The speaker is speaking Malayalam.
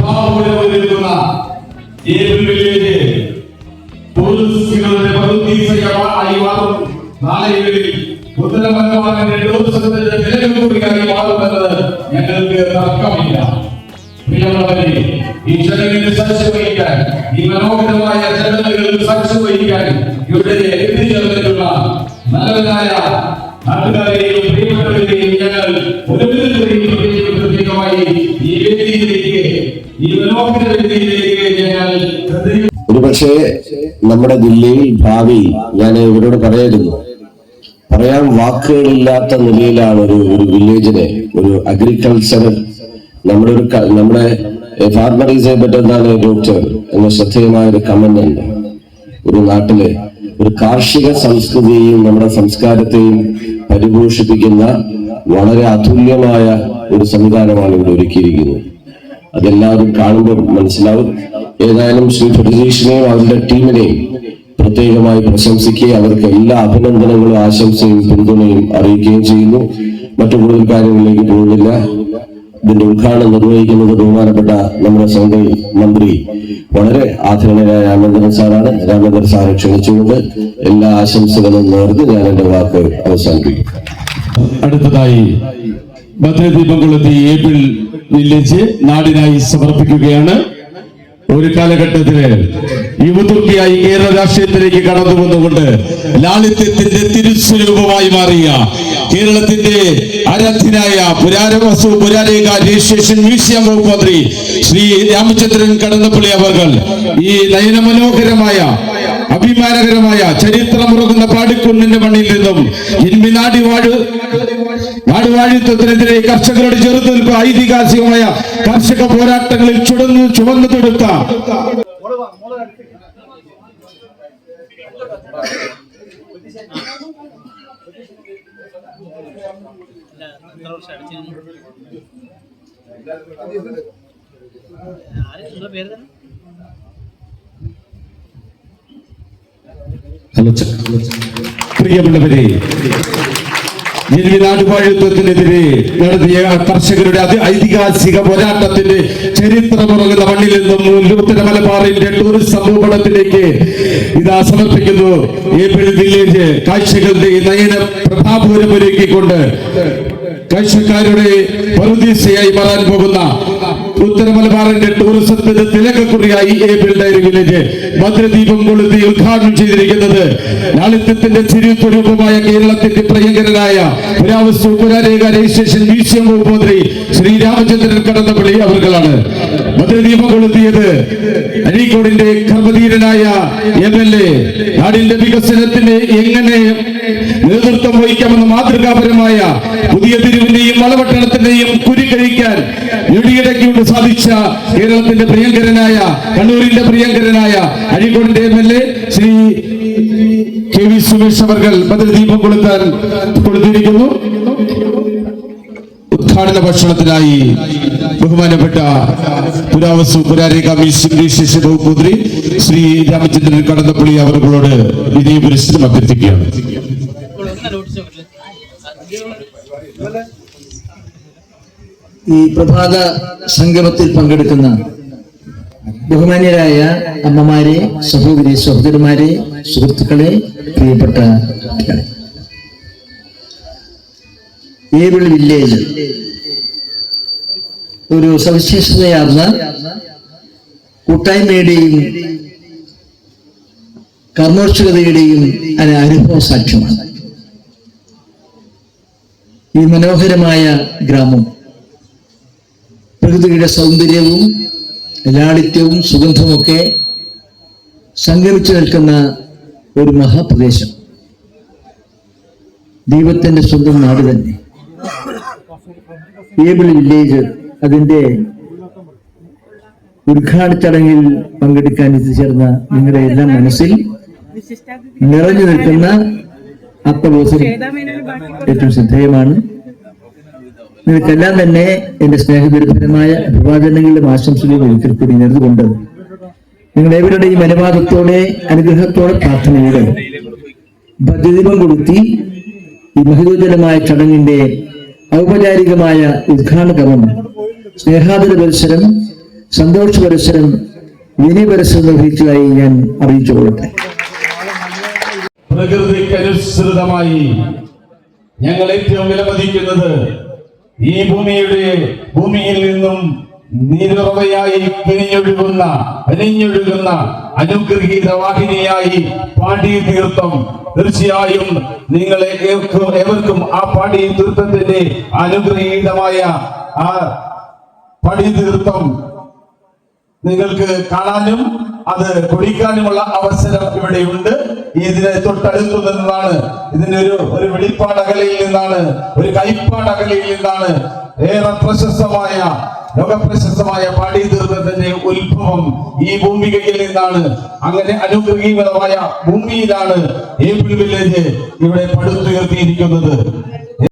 പ്രഭാവപൂരമൊരുക്കുന്ന ഏപ്രിൽ വില്ലേജ് ടൂറിസ്റ്റുകളുടെ പ്രകൃതിയായി മാറും നാളെകളിൽ ഉത്തരമലബാറിന്റെ ടൂറിസത്തിന്റെ നിലനിൽക്കുകയായി മാറുമെന്നത് ഞങ്ങൾക്ക് തർക്കമില്ല. പ്രിയമുള്ളവരെ ഈ ചടങ്ങിന് സാക്ഷ്യം ഈ മനോഹരമായ ചടങ്ങുകളിൽ സാക്ഷ്യം വഹിക്കാൻ ഇവിടെ എത്തിച്ചേർന്നിട്ടുള്ള നാട്ടുകാരെയും ഈ ഒരുപക്ഷെ നമ്മുടെ ജില്ലയിൽ ഭാവി ഞാൻ ഇവരോട് പറയായിരുന്നു പറയാൻ വാക്കുകളില്ലാത്ത നിലയിലാണ് ഒരു ഒരു വില്ലേജിനെ ഒരു അഗ്രികൾച്ചർ നമ്മുടെ ഒരു നമ്മുടെ ഫാർമർ പറ്റുന്നതാണ് ഡോക്ടർ എന്ന ശ്രദ്ധേയമായ ഒരു കമന്റ് ഉണ്ട്. ഒരു നാട്ടിലെ ഒരു കാർഷിക സംസ്കൃതിയെയും നമ്മുടെ സംസ്കാരത്തെയും പരിപോഷിപ്പിക്കുന്ന വളരെ അതുല്യമായ ഒരു സംവിധാനമാണ് ഇവിടെ ഒരുക്കിയിരിക്കുന്നത്. അതെല്ലാവരും കാണുമ്പോൾ മനസ്സിലാവും. ഏതായാലും ശ്രീ പ്രജീഷിനെയും അവരുടെ ടീമിനെയും പ്രത്യേകമായി പ്രശംസിക്കുകയും അവർക്ക് എല്ലാ അഭിനന്ദനങ്ങളും ആശംസയും പിന്തുണയും അറിയിക്കുകയും ചെയ്യുന്നു. മറ്റു കൂടുതൽ കാര്യങ്ങളിലേക്ക് പോകുന്നില്ല. ഇതിന്റെ ഉദ്ഘാടനം നിർവഹിക്കുന്നത് ബഹുമാനപ്പെട്ട നമ്മുടെ സ്വന്തം മന്ത്രി വളരെ ആദരണീയനായ രാമേന്ദ്രൻ സാറാണ്. രാമേന്ദ്രൻ സാറെ ക്ഷണിച്ചുകൊണ്ട് എല്ലാ ആശംസകളും നേർന്ന് ഞാൻ എന്റെ വാക്ക് അവസാനിപ്പിക്കും. അടുത്തതായി ഭദ്രദീപം കൊളുത്തി ഏപ്രിൽ വില്ലേജ് നാടിനായി സമർപ്പിക്കുകയാണ്. ഒരു കാലഘട്ടത്തിൽ യുവതുർക്കിയായി കേരള രാഷ്ട്രീയത്തിലേക്ക് കടന്നു വന്നുകൊണ്ട് ലാളിത്യത്തിന്റെ തിരുസ്വരൂപമായി മാറിയ കേരളത്തിന്റെ ആരാധ്യനായ പുരാരവസ്തു പുരാരേഖ രജിസ്ട്രേഷൻ മ്യൂസിയം വകുപ്പ് മന്ത്രി ശ്രീ രാമചന്ദ്രൻ കടന്നപ്പള്ളി അവർ ഈ നയനമനോഹരമായ അഭിമാനകരമായ ചരിത്രമുറകുന്ന പാടിക്കുന്നിന്റെ മണ്ണിൽ നിന്നും ഇൻമിനാടി വാഴ് നാടുവാഴിത്വത്തിനെതിരെ കർഷകരുടെ ചെറുതിൽപ്പ് ഐതിഹാസികമായ കർഷക പോരാട്ടങ്ങളിൽ ചുടന്ന് ചുവന്നു തൊടുത്ത പേര് തന്നെ? പ്രിയമുള്ളവരെ നാടുവാഴിത്വത്തിനെതിരെ നടത്തിയ കർഷകരുടെ അതി ഐതിഹാസിക പോരാട്ടത്തിന്റെ ചരിത്രമുറങ്ങുന്ന മണ്ണിൽ നിന്നും ഉത്തര മലബാറിന്റെ ടൂറിസം ഭൂപടത്തിലേക്ക് ഇതാ സമർപ്പിക്കുന്നു. ഏപ്രിൽ വില്ലേജ് കാഴ്ചകളുടെ നയന പ്രഭാപൂരമൊരുക്കിക്കൊണ്ട് കാഴ്ചക്കാരുടെ പറുദീസയായി മാറാൻ പോകുന്ന ഉത്തര മലബാറിന്റെ ടൂറിസത്തിന്റെ തിലകക്കുറിയായി ഏപ്രിൽ ഡയറി വില്ലേജ് ഭദ്രദീപം കൊളുത്തി ഉദ്ഘാടനം ചെയ്തിരിക്കുന്നത് ലാളിത്യത്തിന്റെ രൂപമായ കേരളത്തിന്റെ പ്രിയങ്കരനായ പുരാവസ്തു പുരാരേഖ രജിസ്ട്രേഷൻ മ്യൂസിയം വകുപ്പ് മന്ത്രി ശ്രീ രാമചന്ദ്രൻ കടന്നപ്പള്ളി അവർകളാണ്. ഭദ്രദീപം കൊളുത്തിയത് അരീക്കോടിന്റെ കർമ്മധീരനായ എം എൽ എ. നാടിന്റെ വികസനത്തിന് എങ്ങനെ നേതൃത്വം വഹിക്കാമെന്ന മാതൃകാപരമായ പുതിയ തിരുവിന്റെയും വളപട്ടണത്തിന്റെയും കുരി കഴിക്കാൻ ഞൊടിയിടയ്ക്കൊണ്ട് സാധിച്ച കേരളത്തിന്റെ പ്രിയങ്കരനായ കണ്ണൂരിന്റെ പ്രിയങ്കരനായ അരീക്കോടിന്റെ M L A Shri K V Sumesh അവർ ഭദ്രദീപം കൊളുത്താൻ കൊടുത്തിരിക്കുന്നു. തീർത്ഥാടന ഭക്ഷണത്തിനായി ബഹുമാനപ്പെട്ട പുരാവസ്തു പുരാരേഖാമി ശ്രീ ശശിഭൂപുത്രി ശ്രീ രാമചന്ദ്രൻ കടന്നപ്പള്ളി അവരുകളോട് വിനയപുരസ്കരം അഭ്യർത്ഥിക്കുകയാണ്. ഈ പ്രഭാത സംഗമത്തിൽ പങ്കെടുക്കുന്ന ബഹുമാന്യരായ അമ്മമാരെ സഹോദരി സഹോദരിമാരെ സുഹൃത്തുക്കളെ പ്രിയപ്പെട്ട ഏബിൾ വില്ലേജ്. ഒരു സവിശേഷതയാർന്ന കൂട്ടായ്മയുടെയും കർമ്മോത്സുകതയുടെയും അനുഭവ സാക്ഷ്യമാണ്. ഈ മനോഹരമായ ഗ്രാമം പ്രകൃതിയുടെ സൗന്ദര്യവും ലാളിത്യവും സുഗന്ധവുമൊക്കെ സംഗമിച്ചു നിൽക്കുന്ന ഒരു മഹാപ്രദേശം. ദൈവത്തിന്റെ സ്വന്തം നാട് തന്നെ. ഏബിൾ വില്ലേജ് അതിന്റെ ഉദ്ഘാടന ചടങ്ങിൽ പങ്കെടുക്കാൻ എത്തിച്ചേർന്ന നിങ്ങളുടെ എല്ലാം മനസ്സിൽ നിറഞ്ഞു നിൽക്കുന്ന അത്തബോധം ഏറ്റവും ശ്രദ്ധേയമാണ്. നിങ്ങൾക്കെല്ലാം തന്നെ എന്റെ സ്നേഹനിർഭരമായ അഭിവാദനങ്ങളിലും ആശംസകളും ഒരിക്കൽ കൂടി നേർന്നുകൊണ്ട് നിങ്ങൾ ഏവരുടെയും അനുവാദത്തോടെ അനുഗ്രഹത്തോടെ പ്രാർത്ഥനയോടെ ഭദ്രദീപം കൊളുത്തി ഈ മഹിതോജ്വലമായ ചടങ്ങിന്റെ ഔപചാരികമായ ഉദ്ഘാടന കർമ്മം സ്നേഹാദര പരിസരം സന്തോഷ പരിസരം വിനി പരിസരം നിർവഹിച്ചതായി ഞാൻ അറിയിച്ചു കൊള്ളട്ടെ. പ്രകൃതിക്കനുസൃതമായി ഞങ്ങൾ ഏറ്റവും വിലമതിക്കുന്നത് ഈ ഭൂമിയുടെ ഭൂമിയിൽ നിന്നും നീരുറവയായി പിരിഞ്ഞൊഴുകുന്ന അനിഞ്ഞൊഴുകുന്ന അനുഗ്രഹീത വാഹിനിയായി പാടി തീർത്ഥം തീർച്ചയായും നിങ്ങളെ ഏവർക്കും ആ പാടി തീർത്ഥത്തിന്റെ അനുഗ്രഹീതമായ ആ പടി തീർത്ഥം നിങ്ങൾക്ക് കാണാനും അത് കുടിക്കാനുമുള്ള അവസരം ഇവിടെയുണ്ട്. ഇതിനെ തൊട്ടടുത്തു നിന്നാണ് ഇതിന്റെ ഒരു ഒരു വെളിപ്പാടകലയിൽ നിന്നാണ് ഒരു കൈപ്പാടകലയിൽ നിന്നാണ് ഏറെ പ്രശസ്തമായ ലോകപ്രശസ്തമായ പാടി തീർത്ഥത്തിന്റെ ഉത്ഭവം ഈ ഭൂമികയിൽ നിന്നാണ്. അങ്ങനെ അനുഗ്രഹീകരമായ ഭൂമിയിലാണ് ഏപ്രിൽ വില്ലേജ് ഇവിടെ പടുത്തുയർത്തിയിരിക്കുന്നത്.